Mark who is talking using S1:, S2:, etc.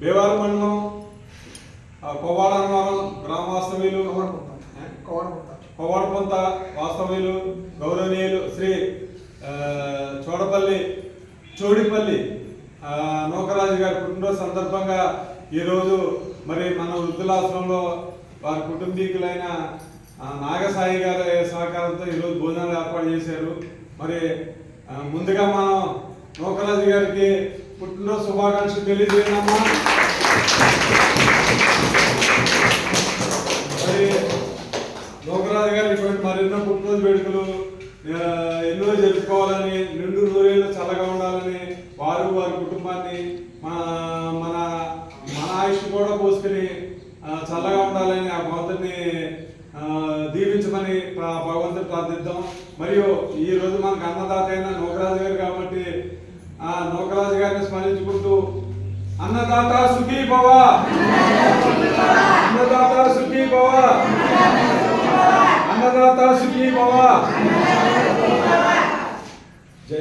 S1: బేవారు మండలం ఆ, కొవ్వాడన్నవరం గ్రామ వాస్తవ్యులు వాస్తవ్యులు గౌరవనీయులు శ్రీ చోడపల్లి చోడిపల్లి నూకరాజు గారి పుట్టినరోజు సందర్భంగా ఈరోజు మరి మన వృద్ధులాశ్రమంలో వారి కుటుంబీకులైన నాగసాయి గారి సహకారంతో ఈరోజు భోజనాలు ఏర్పాటు చేశారు. మరి ముందుగా మనం నూకరాజు గారికి పుట్టినరోజు శుభాకాంక్షలు తెలియజేయనమ్మా. మరి లోకరాజు గారు ఇటువంటి మరెన్నో పుట్టినరోజు వేడుకలు ఎన్నో జరుపుకోవాలని నిండు నూరేళ్ళు చల్లగా ఉండాలని వారు వారి కుటుంబాన్ని మన మన మన ఆయుష్ కూడా పోసుకుని చల్లగా ఉండాలని ఆ భగవంతుని దీవించమని భగవంతుని ప్రార్థిద్దాం. మరియు ఈ రోజు మనకు అన్నదాత అయిన ఆ నూకరాజు గారిని స్మరించుకుంటూ అన్నదాత సుఖీ భవ అన్నదాత సుఖీ భవ అన్నదాత సుఖీ భవ